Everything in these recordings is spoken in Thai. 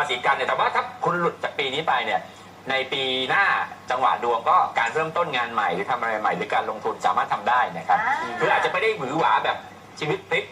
ราศีกันเนี่ยแต่ว่าถ้าคุณหลุดจากปีนี้ไปเนี่ยในปีหน้าจังหวะดวงก็การเริ่มต้นงานใหม่หรือทำอะไรใหม่หรือการลงทุนสามารถทำได้นะครับอ่า คืออาจจะไม่ได้หวือหวาแบบชีวิตพลิก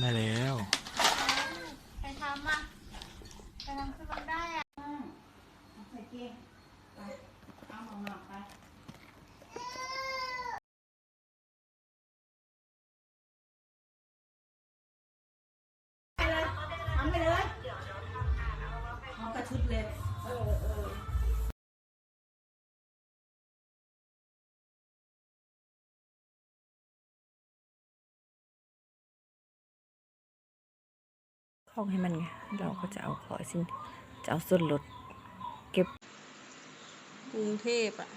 ได้แล้วใครทำอะใครทำขึ้นมาได้อะใส่เกงไปเอาหมอนอกไปไปเลยทำไปเลยเอากระชุดเลย เออเออเข้าให้มันไงเราก็จะเอาขอสินจะเอาส่วนลดเก็บกรุงเทพอะ